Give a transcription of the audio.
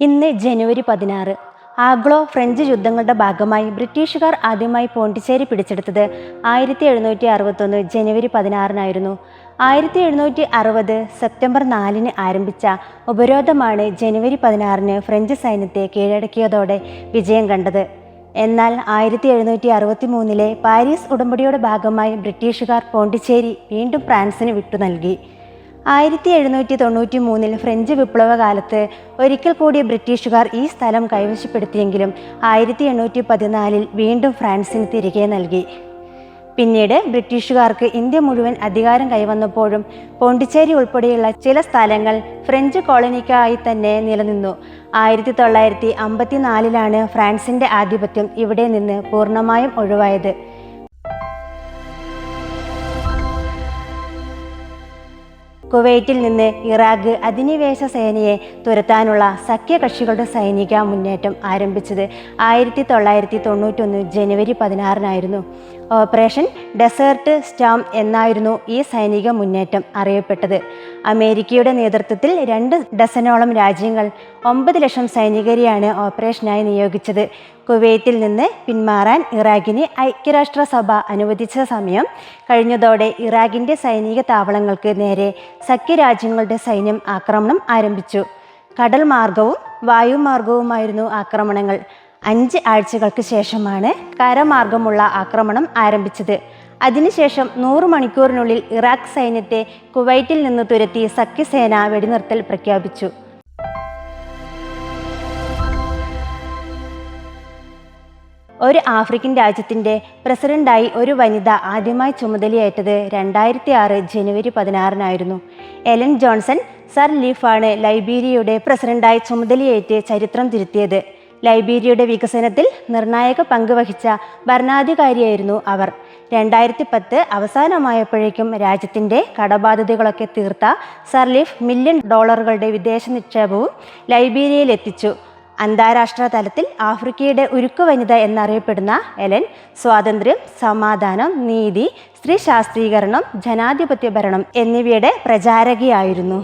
ഇന്ന് ജനുവരി പതിനാറ്. ആഗ്ലോ ഫ്രഞ്ച് യുദ്ധങ്ങളുടെ ഭാഗമായി ബ്രിട്ടീഷുകാർ ആദ്യമായി പോണ്ടിച്ചേരി പിടിച്ചെടുത്തത് ആയിരത്തി എഴുന്നൂറ്റി അറുപത്തൊന്ന് ജനുവരി പതിനാറിനായിരുന്നു. ആയിരത്തി എഴുന്നൂറ്റി അറുപത് സെപ്റ്റംബർ നാലിന് ആരംഭിച്ച ഉപരോധമാണ് ജനുവരി പതിനാറിന് ഫ്രഞ്ച് സൈന്യത്തെ കീഴടക്കിയതോടെ വിജയം കണ്ടത്. എന്നാൽ ആയിരത്തി എഴുന്നൂറ്റി അറുപത്തി മൂന്നിലെ പാരീസ് ഉടമ്പടിയുടെ ഭാഗമായി ബ്രിട്ടീഷുകാർ പോണ്ടിച്ചേരി വീണ്ടും ഫ്രാൻസിന് വിട്ടു നൽകി. ആയിരത്തി എഴുന്നൂറ്റി തൊണ്ണൂറ്റി മൂന്നിൽ ഫ്രഞ്ച് വിപ്ലവകാലത്ത് ഒരിക്കൽ കൂടി ബ്രിട്ടീഷുകാർ ഈ സ്ഥലം കൈവശപ്പെടുത്തിയെങ്കിലും ആയിരത്തി എണ്ണൂറ്റി പതിനാലിൽ വീണ്ടും ഫ്രാൻസിന് തിരികെ നൽകി. പിന്നീട് ബ്രിട്ടീഷുകാർക്ക് ഇന്ത്യ മുഴുവൻ അധികാരം കൈവന്നപ്പോഴും പോണ്ടിച്ചേരി ഉൾപ്പെടെയുള്ള ചില സ്ഥലങ്ങൾ ഫ്രഞ്ച് കോളനിക്കായി തന്നെ നിലനിന്നു. ആയിരത്തി തൊള്ളായിരത്തി അമ്പത്തിനാലിലാണ് ഫ്രാൻസിന്റെ ആധിപത്യം ഇവിടെ നിന്ന് പൂർണമായും ഒഴിവായത്. കുവൈറ്റിൽ നിന്ന് ഇറാഖ് അധിനിവേശ സേനയെ തുരത്താനുള്ള സഖ്യകക്ഷികളുടെ സൈനിക മുന്നേറ്റം ആരംഭിച്ചത് ആയിരത്തി തൊള്ളായിരത്തി തൊണ്ണൂറ്റൊന്ന് ജനുവരി പതിനാറിനായിരുന്നു. ഓപ്പറേഷൻ ഡെസേർട്ട് സ്റ്റാം എന്നായിരുന്നു ഈ സൈനിക മുന്നേറ്റം അറിയപ്പെട്ടത്. അമേരിക്കയുടെ നേതൃത്വത്തിൽ രണ്ട് ഡസനോളം രാജ്യങ്ങൾ ഒമ്പത് ലക്ഷം സൈനികരെയാണ് ഓപ്പറേഷനായി നിയോഗിച്ചത്. കുവൈത്തിൽ നിന്ന് പിന്മാറാൻ ഇറാഖിന് ഐക്യരാഷ്ട്രസഭ അനുവദിച്ച സമയം കഴിഞ്ഞതോടെ ഇറാഖിന്റെ സൈനിക താവളങ്ങൾക്ക് നേരെ സഖ്യരാജ്യങ്ങളുടെ സൈന്യം ആക്രമണം ആരംഭിച്ചു. കടൽ മാർഗവും വായുമാർഗവുമായിരുന്നു ആക്രമണങ്ങൾ. അഞ്ച് ആഴ്ചകൾക്ക് ശേഷമാണ് കരമാർഗമുള്ള ആക്രമണം ആരംഭിച്ചത്. അതിനുശേഷം നൂറ് മണിക്കൂറിനുള്ളിൽ ഇറാഖ് സൈന്യത്തെ കുവൈറ്റിൽ നിന്ന് തുരത്തി സഖ്യസേന വെടിനിർത്തൽ പ്രഖ്യാപിച്ചു. ഒരു ആഫ്രിക്കൻ രാജ്യത്തിന്റെ പ്രസിഡന്റായി ഒരു വനിത ആദ്യമായി ചുമതലയേറ്റത് രണ്ടായിരത്തി ആറ് ജനുവരി പതിനാറിനായിരുന്നു. എലൻ ജോൺസൺ സർ ലീഫാണ് ലൈബീരിയയുടെ പ്രസിഡന്റായി ചുമതലയേറ്റ് ചരിത്രം തിരുത്തിയത്. ലൈബീരിയയുടെ വികസനത്തിൽ നിർണായക പങ്ക് വഹിച്ച ഭരണാധികാരിയായിരുന്നു അവർ. രണ്ടായിരത്തി പത്ത് അവസാനമായപ്പോഴേക്കും രാജ്യത്തിന്റെ കടബാധ്യതകളൊക്കെ തീർത്ത സർലീഫ് മില്യൺ ഡോളറുകളുടെ വിദേശ നിക്ഷേപവും ലൈബീരിയയിൽ എത്തിച്ചു അന്താരാഷ്ട്ര തലത്തിൽ ആഫ്രിക്കയുടെ ഉരുക്കു വനിത എന്നറിയപ്പെടുന്ന എലൻ സ്വാതന്ത്ര്യം സമാധാനം നീതി സ്ത്രീ ശാസ്ത്രീകരണം ജനാധിപത്യ ഭരണം എന്നിവയുടെ പ്രചാരകയായിരുന്നു.